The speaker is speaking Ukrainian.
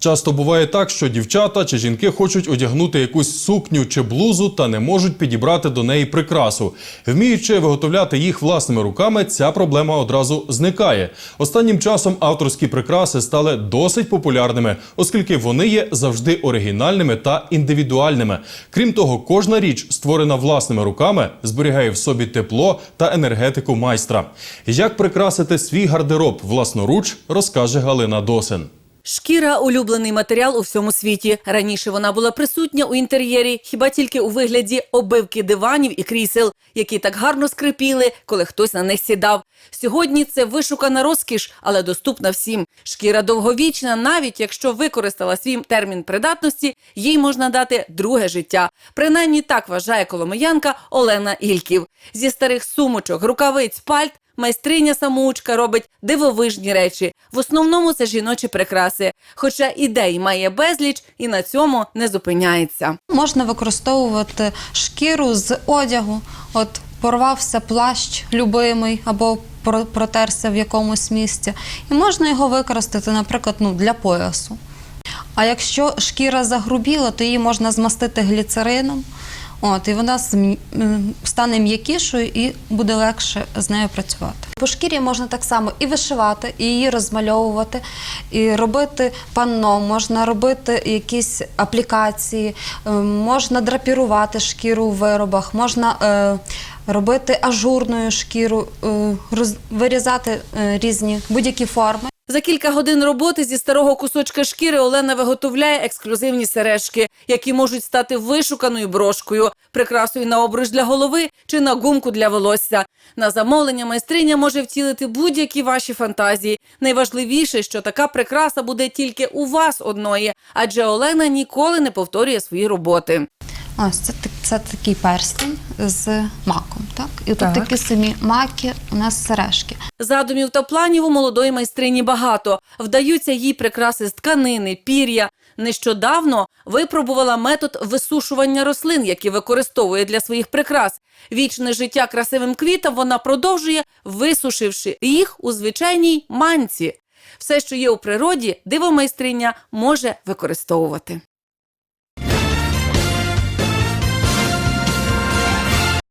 Часто буває так, що дівчата чи жінки хочуть одягнути якусь сукню чи блузу та не можуть підібрати до неї прикрасу. Вміючи виготовляти їх власними руками, ця проблема одразу зникає. Останнім часом авторські прикраси стали досить популярними, оскільки вони є завжди оригінальними та індивідуальними. Крім того, кожна річ, створена власними руками, зберігає в собі тепло та енергетику майстра. Як прикрасити свій гардероб власноруч, розкаже Галина Досин. Шкіра улюблений матеріал у всьому світі. Раніше вона була присутня у інтер'єрі, хіба тільки у вигляді оббивки диванів і крісел, які так гарно скрипіли, коли хтось на них сідав. Сьогодні це вишукана розкіш, але доступна всім. Шкіра довговічна, навіть якщо використала свій термін придатності, їй можна дати друге життя. Принаймні так вважає коломиянка Олена Ільків. Зі старих сумочок, рукавиць, пальт Майстриня самоучка робить дивовижні речі. В основному це жіночі прикраси. Хоча ідей має безліч і на цьому не зупиняється. Можна використовувати шкіру з одягу. От порвався плащ любимий або про- протерся в якомусь місці. І можна його використати, наприклад, ну, для поясу. А якщо шкіра загрубіла, то її можна змастити гліцерином. От, і вона стане м'якішою і буде легше з нею працювати. По шкірі можна так само і вишивати, і її розмальовувати, і робити панно, можна робити якісь аплікації, е, можна драпірувати шкіру у виробах, можна е, робити ажурною шкіру, е, вирізати е, різні будь-які форми. За кілька годин роботи зі старого кусочка шкіри Олена виготовляє ексклюзивні сережки, які можуть стати вишуканою брошкою, прикрасою на обруч для голови чи на гумку для волосся. На замовлення майстриня може втілити будь-які ваші фантазії. Найважливіше, що така прикраса буде тільки у вас одної, адже Олена ніколи не повторює свої роботи. Ось це, це такий перстень з маком. Так? І Так. тут такі самі маки, у нас сережки. Задумів та планів у молодої майстрині багато. Вдаються їй прикраси з тканини, пір'я. Нещодавно випробувала метод висушування рослин, які використовує для своїх прикрас. Вічне життя красивим квітам вона продовжує, висушивши їх у звичайній манці. Все, що є у природі, диво майстриня може використовувати.